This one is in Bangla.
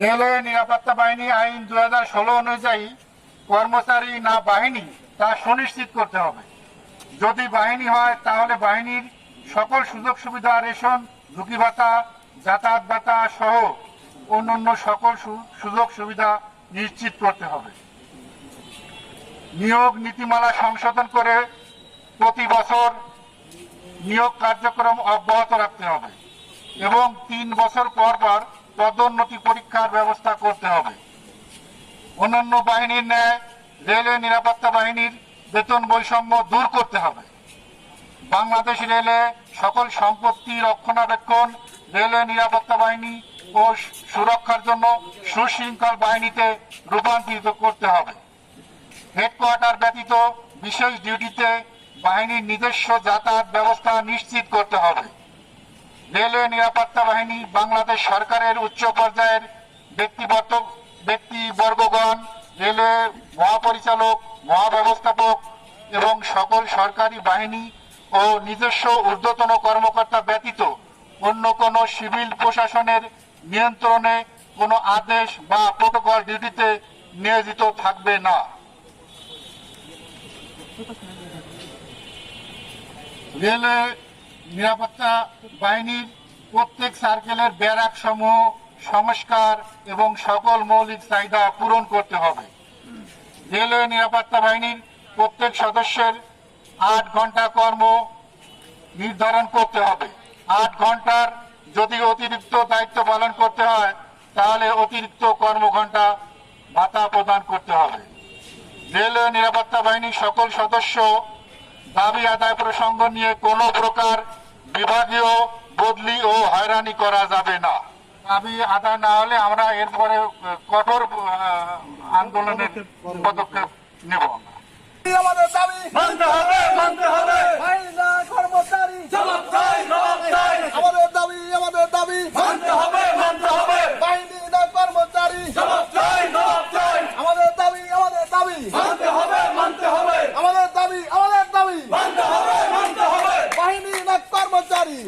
রেলওয়ে নিরাপত্তা বাহিনী আইন দু হাজার ষোলো অনুযায়ী কর্মচারী না বাহিনী, তা সুনিশ্চিত করতে হবে। যদি বাহিনী হয়, তাহলে বাহিনীর সকল সুযোগ সুবিধা, রেশন, ঝুঁকি ভাতা, যাতায়াত ভাতা সহ অন্যান্য সকল সুযোগ সুবিধা নিশ্চিত করতে হবে। নিয়োগ নীতিমালা সংশোধন করে প্রতি বছর নিয়োগ কার্যক্রম অব্যাহত রাখতে হবে এবং তিন বছর পর পর পদোন্নতি পরীক্ষার ব্যবস্থা করতে হবে। অন্যান্য বাহিনীর ন্যায় রেলওয়ে নিরাপত্তা বাহিনীর বেতন বৈষম্য দূর করতে হবে। বাংলাদেশ রেলে সকল সম্পত্তি রক্ষণাবেক্ষণ, রেলওয়ে নিরাপত্তা বাহিনী ও সুরক্ষার জন্য সুশৃঙ্খল বাহিনীতে রূপান্তরিত করতে হবে। হেডকোয়ার্টার ব্যতীত বিশেষ ডিউটিতে বাহিনীর নিজস্ব যাতায়াত ব্যবস্থা নিশ্চিত করতে হবে। রেলওয়ে নিরাপত্তা বাহিনী বাংলাদেশ সরকারের উচ্চ পর্যায়ের ব্যক্তিগত ব্যক্তিবর্গগণ রেলওয়ে মহাপরিচালক, মহাব্যবস্থাপক এবং সকল সরকারি বাহিনী ও নিজস্ব ঊর্ধ্বতন কর্মকর্তা ব্যতীত অন্য কোনো সিভিল প্রশাসনের নিয়ন্ত্রণে কোনো আদেশ বা প্রোটোকল ডিউটিতে নিয়োজিত থাকবে না। রেলওয়ে নিরাপত্তা বাহিনীর প্রত্যেক সার্কেলের ব্যারাক সমূহ সংস্কার এবং সকল মৌলিক চাহিদা পূরণ করতে হবে। রেলওয়ে নিরাপত্তা বাহিনীর প্রত্যেক সদস্যের আট ঘণ্টা কর্ম নির্ধারণ করতে হবে। আট ঘণ্টার যদি অতিরিক্ত দায়িত্ব পালন করতে হয়, তাহলে অতিরিক্ত কর্মঘণ্টা ভাতা প্রদান করতে হবে। রেলওয়ে নিরাপত্তা বাহিনীর সকল সদস্য দাবি আদায় প্রসঙ্গ নিয়ে কোনো প্রকার বিভাগীয় বদলি ও হয়রানি করা যাবে না। আমি আদায় না হলে আমরা এরপরে কঠোর আন্দোলনের পদক্ষেপ নেব আমাদের দাবি। কর্মচারী। আমাদের দাবি আমাদের দাবি। হবে মানতে হবে। না কর্মচারী। আমাদের দাবি আমাদের দাবি। হবে মানতে হবে। না কর্মচারী।